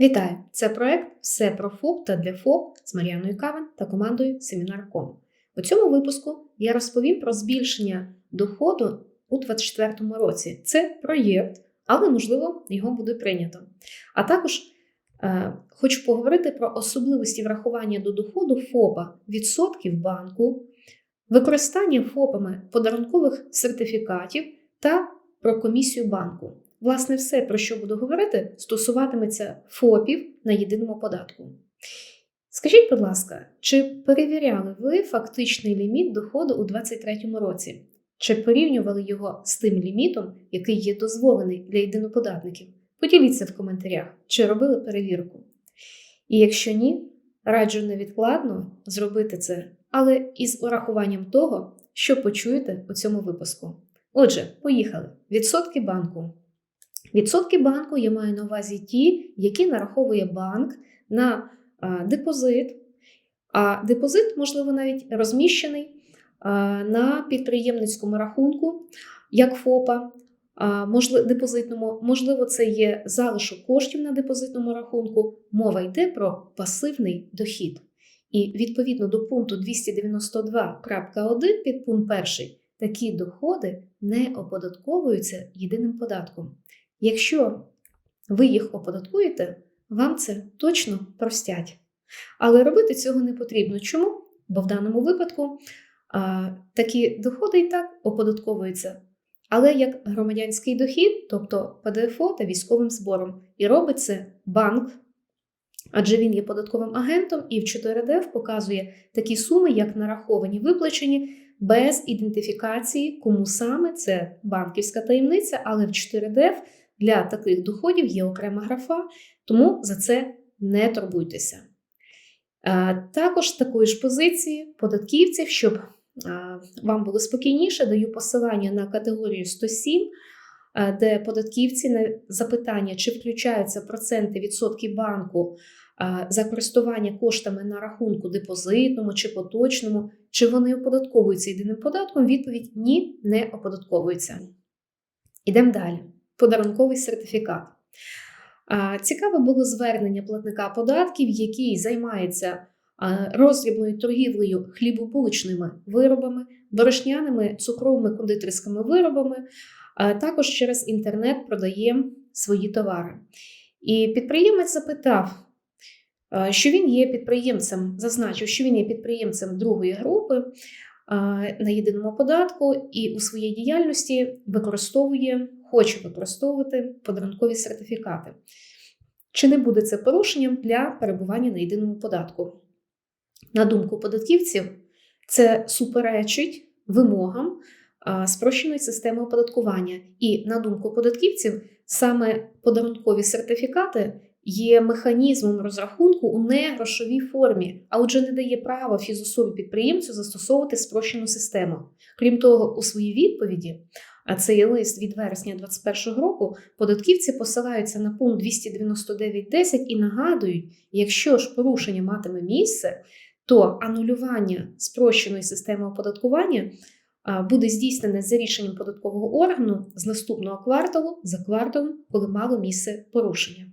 Вітаю! Це проект Все про ФОП та для ФОП з Мар'яною Кавен та командою Семінар.ком. У цьому випуску я розповім про збільшення доходу у 2024 році. Це проєкт, але можливо його буде прийнято. А також е, хочу поговорити про особливості врахування до доходу ФОПа відсотків банку, використання ФОПами подарункових сертифікатів та про комісію банку. Власне, все, про що буду говорити, стосуватиметься ФОПів на єдиному податку. Скажіть, будь ласка, чи перевіряли ви фактичний ліміт доходу у 2023 році? Чи порівнювали його з тим лімітом, який є дозволений для єдиноподатників? Поділіться в коментарях, чи робили перевірку. І якщо ні, раджу невідкладно зробити це, але із урахуванням того, що почуєте у цьому випуску. Отже, поїхали. Відсотки банку. Відсотки банку я маю на увазі ті, які нараховує банк на депозит. А депозит, можливо, навіть розміщений на підприємницькому рахунку, як ФОПа, можливо, депозитному, можливо, це є залишок коштів на депозитному рахунку. Мова йде про пасивний дохід. І відповідно до пункту 292.1 під пункт 1 такі доходи не оподатковуються єдиним податком. Якщо ви їх оподаткуєте, вам це точно простять. Але робити цього не потрібно. Чому? Бо в даному випадку а, такі доходи і так оподатковуються, але як громадянський дохід, тобто ПДФО та військовим збором. І робить це банк, адже він є податковим агентом і в 4ДФ показує такі суми, як нараховані виплачені, без ідентифікації, кому саме це банківська таємниця, але в 4ДФ для таких доходів є окрема графа, тому за це не турбуйтеся. Також такої ж позиції податківців, щоб вам було спокійніше, даю посилання на категорію 107, де податківці на запитання, чи включаються проценти відсотки банку за користування коштами на рахунку депозитному чи поточному, чи вони оподатковуються єдиним податком, відповідь ні, не оподатковуються. Ідемо далі подарунковий сертифікат. Цікаве було звернення платника податків, який займається роздрібною торгівлею хлібобуличними виробами, борошняними цукровими кондитерськими виробами, також через інтернет продає свої товари. І підприємець запитав, що він є підприємцем, зазначив, що він є підприємцем другої групи на єдиному податку і у своїй діяльності використовує хоче використовувати подарункові сертифікати. Чи не буде це порушенням для перебування на єдиному податку? На думку податківців, це суперечить вимогам спрощеної системи оподаткування. І, на думку податківців, саме подарункові сертифікати є механізмом розрахунку у негрошовій формі, а отже, не дає права фізособі підприємцю застосовувати спрощену систему. Крім того, у своїй відповіді а це є лист від вересня 2021 року, податківці посилаються на пункт 299.10 і нагадують, якщо ж порушення матиме місце, то анулювання спрощеної системи оподаткування буде здійснене за рішенням податкового органу з наступного кварталу за кварталом, коли мало місце порушення.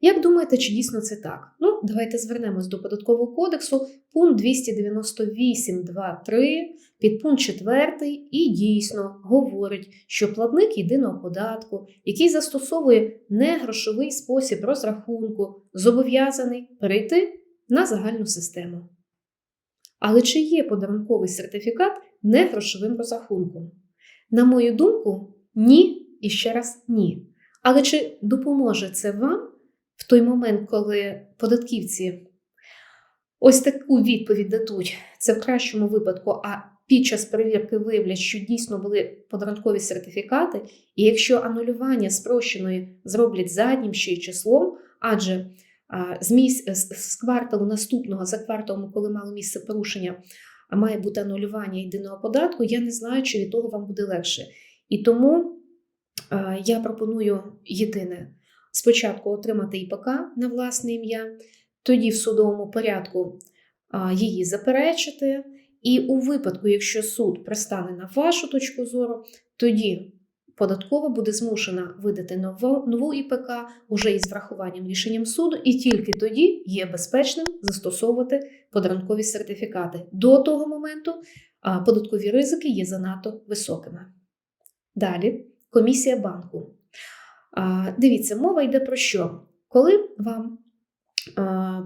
Як думаєте, чи дійсно це так? Ну, давайте звернемось до податкового кодексу, пункт 298.2.3, підпункт 4 і дійсно говорить, що платник єдиного податку, який застосовує негрошовий спосіб розрахунку, зобов'язаний перейти на загальну систему. Але чи є подарунковий сертифікат негрошовим розрахунком? На мою думку, ні і ще раз ні. Але чи допоможе це вам? В той момент, коли податківці ось таку відповідь дадуть, це в кращому випадку, а під час перевірки виявлять, що дійсно були подарункові сертифікати, і якщо анулювання спрощеної зроблять заднім ще й числом, адже з, місць, з кварталу наступного за кварталом, коли мало місце порушення, має бути анулювання єдиного податку, я не знаю, чи від того вам буде легше. І тому я пропоную єдине спочатку отримати ІПК на власне ім'я, тоді в судовому порядку її заперечити. І у випадку, якщо суд пристане на вашу точку зору, тоді податкова буде змушена видати нову, нову ІПК уже із врахуванням рішенням суду, і тільки тоді є безпечним застосовувати подарункові сертифікати. До того моменту податкові ризики є занадто високими. Далі комісія банку. Дивіться, мова йде про що? Коли вам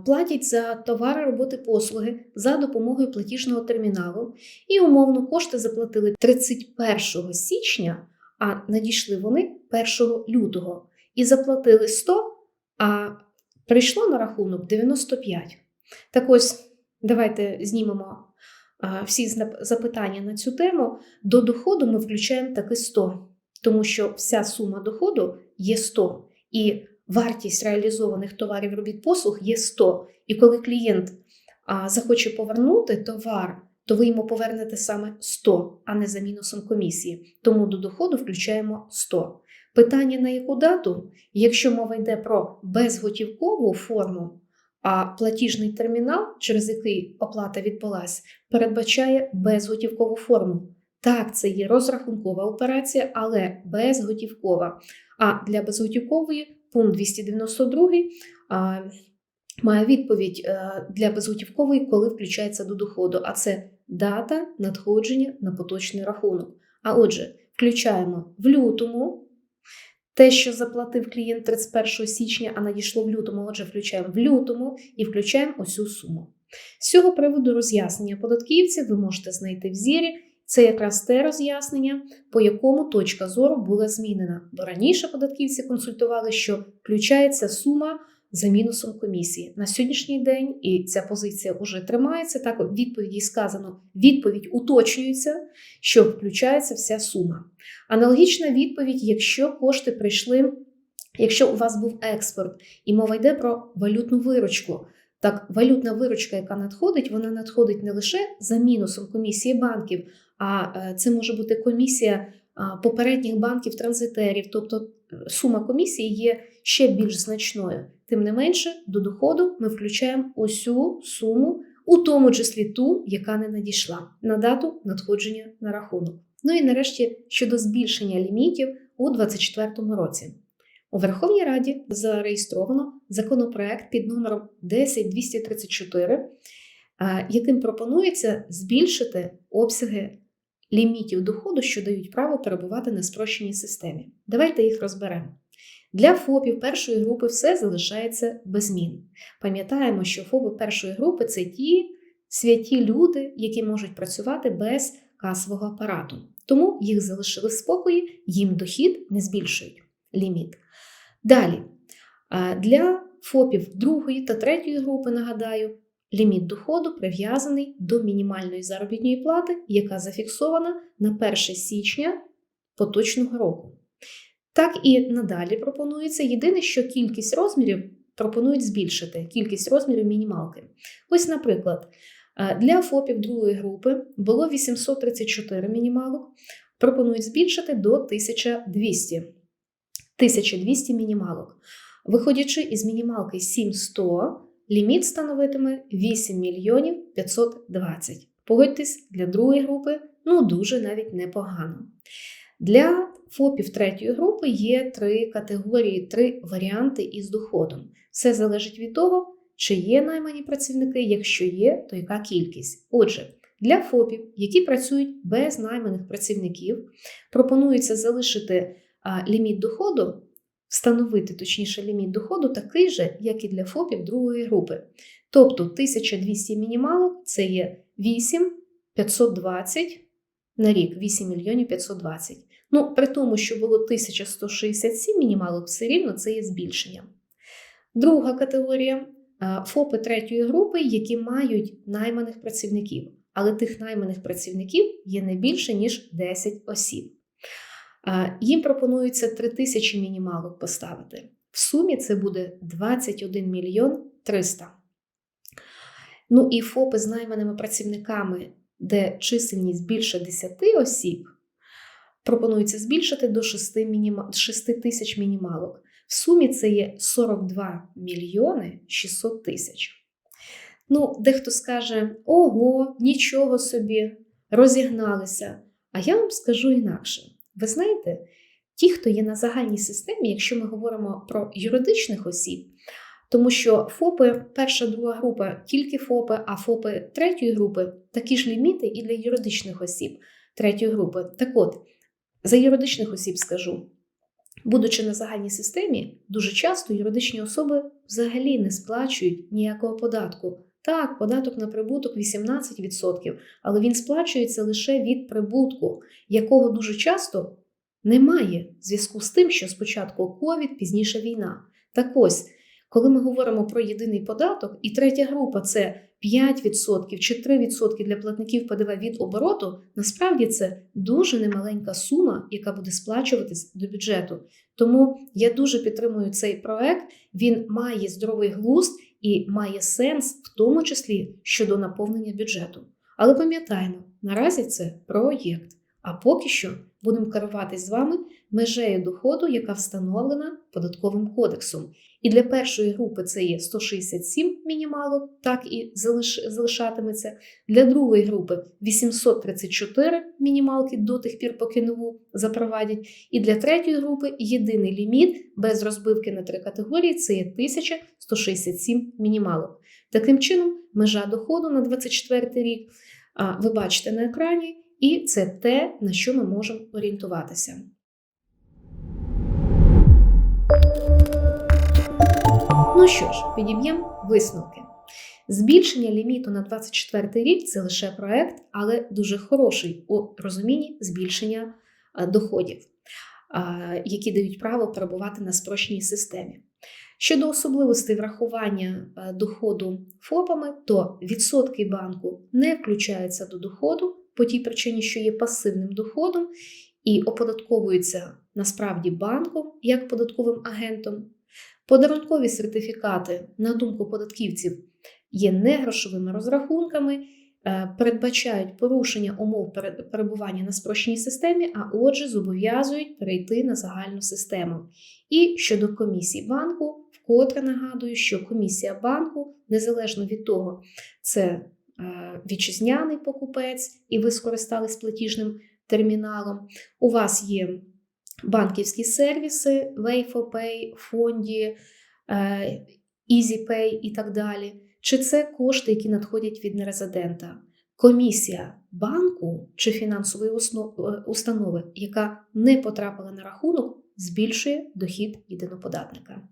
платять за товари, роботи, послуги за допомогою платіжного терміналу, і умовно кошти заплатили 31 січня, а надійшли вони 1 лютого і заплатили 100, а прийшло на рахунок 95. Так ось, давайте знімемо всі запитання на цю тему. До доходу ми включаємо таки 100, тому що вся сума доходу є 100. І вартість реалізованих товарів робіт послуг є 100. І коли клієнт а, захоче повернути товар, то ви йому повернете саме 100, а не за мінусом комісії. Тому до доходу включаємо 100. Питання на яку дату? Якщо мова йде про безготівкову форму, а платіжний термінал, через який оплата відбулась, передбачає безготівкову форму. Так, це є розрахункова операція, але безготівкова. А для безготівкової пункт 292 а, має відповідь е, для безготівкової, коли включається до доходу, а це дата надходження на поточний рахунок. А отже, включаємо в лютому. Те, що заплатив клієнт 31 січня, а надійшло в лютому, отже, включаємо в лютому і включаємо ось цю суму. З цього приводу роз'яснення податківців ви можете знайти в зірі. Це якраз те роз'яснення, по якому точка зору була змінена. Бо раніше податківці консультували, що включається сума за мінусом комісії. На сьогоднішній день і ця позиція вже тримається. Так, у відповіді сказано, відповідь уточнюється, що включається вся сума. Аналогічна відповідь, якщо кошти прийшли, якщо у вас був експорт, і мова йде про валютну виручку. Так, валютна виручка, яка надходить, вона надходить не лише за мінусом комісії банків, а е, це може бути комісія попередніх банків-транзитерів, тобто е, сума комісії є ще більш значною. Тим не менше, до доходу ми включаємо усю суму, у тому числі ту, яка не надійшла на дату надходження на рахунок. Ну і нарешті щодо збільшення лімітів у 2024 році. У Верховній Раді зареєстровано законопроект під номером 10234, а, яким пропонується збільшити обсяги лімітів доходу, що дають право перебувати на спрощеній системі. Давайте їх розберемо. Для ФОПів першої групи все залишається без змін. Пам'ятаємо, що ФОПи першої групи це ті святі люди, які можуть працювати без касового апарату. Тому їх залишили в спокої, їм дохід не збільшують ліміт. Далі, для ФОПів другої та третьої групи, нагадаю, ліміт доходу прив'язаний до мінімальної заробітної плати, яка зафіксована на 1 січня поточного року. Так і надалі пропонується. Єдине, що кількість розмірів пропонують збільшити кількість розмірів мінімалки. Ось, наприклад, е, для ФОПів другої групи було 834 мінімалок, пропонують збільшити до 1200. 1200 мінімалок. Виходячи із мінімалки 7100, ліміт становитиме 8 мільйонів 520. Погодьтесь, для другої групи ну дуже навіть непогано. Для ФОПів третьої групи є три категорії, три варіанти із доходом. Все залежить від того, чи є наймані працівники, якщо є, то яка кількість. Отже, для ФОПів, які працюють без найманих працівників, пропонується залишити ліміт доходу, встановити точніше ліміт доходу такий же, як і для ФОПів другої групи. Тобто 1200 мінімалок це є 8 520 на рік, 8 мільйонів 520. Ну, при тому, що було 1167 мінімалок, все рівно це є збільшенням. Друга категорія ФОПи третьої групи, які мають найманих працівників, але тих найманих працівників є не більше, ніж 10 осіб. Їм пропонується 3000 мінімалок поставити. В сумі це буде 21 мільйон 300. Ну і ФОПи з найманими працівниками, де чисельність більше 10 осіб, пропонується збільшити до 6, мініма... 6 тисяч мінімалок. В сумі це є 42 мільйони 600 тисяч. Ну, дехто скаже: ого, нічого собі, розігналися. А я вам скажу інакше. Ви знаєте, ті, хто є на загальній системі, якщо ми говоримо про юридичних осіб, тому що ФОПи, перша, друга група тільки ФОПи, а ФОПи третьої групи такі ж ліміти і для юридичних осіб третьої групи. Так от, за юридичних осіб скажу. Будучи на загальній системі, дуже часто юридичні особи взагалі не сплачують ніякого податку. Так, податок на прибуток 18%, але він сплачується лише від прибутку, якого дуже часто немає в зв'язку з тим, що спочатку ковід, пізніше війна. Так ось, коли ми говоримо про єдиний податок, і третя група це 5% чи 3% для платників ПДВ від обороту, насправді це дуже немаленька сума, яка буде сплачуватись до бюджету. Тому я дуже підтримую цей проект. Він має здоровий глузд і має сенс, в тому числі щодо наповнення бюджету. Але пам'ятаємо, наразі це проєкт. А поки що будемо керуватись з вами межею доходу, яка встановлена податковим кодексом. І для першої групи це є 167 мінімалок, так і залиш, залишатиметься. Для другої групи 834 мінімалки до тих пір, поки нову запровадять. І для третьої групи єдиний ліміт без розбивки на три категорії це є 1167 мінімалок. Таким чином, межа доходу на 24 рік ви бачите на екрані. І це те, на що ми можемо орієнтуватися. Ну що ж, підіб'ємо висновки. Збільшення ліміту на 24 рік це лише проект, але дуже хороший у розумінні збільшення доходів, які дають право перебувати на спрощеній системі. Щодо особливостей врахування доходу ФОПами, то відсотки банку не включаються до доходу по тій причині, що є пасивним доходом, і оподатковуються насправді банком як податковим агентом. Подарункові сертифікати, на думку податківців, є негрошовими розрахунками, е, передбачають порушення умов перебування на спрощеній системі, а отже, зобов'язують перейти на загальну систему. І щодо комісії банку, вкотре нагадую, що комісія банку, незалежно від того, це вітчизняний покупець, і ви скористались платіжним терміналом. У вас є банківські сервіси, WayForPay, Фонді, е, EasyPay і так далі. Чи це кошти, які надходять від нерезидента? Комісія банку чи фінансової е, установи, яка не потрапила на рахунок, збільшує дохід єдиноподатника.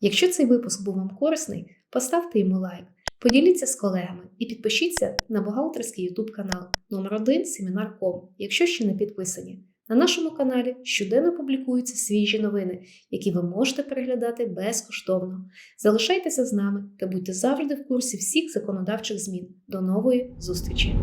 Якщо цей випуск був вам корисний, поставте йому лайк. Поділіться з колегами і підпишіться на бухгалтерський YouTube канал номер 1 Семінар.ком, якщо ще не підписані. На нашому каналі щоденно публікуються свіжі новини, які ви можете переглядати безкоштовно. Залишайтеся з нами та будьте завжди в курсі всіх законодавчих змін. До нової зустрічі!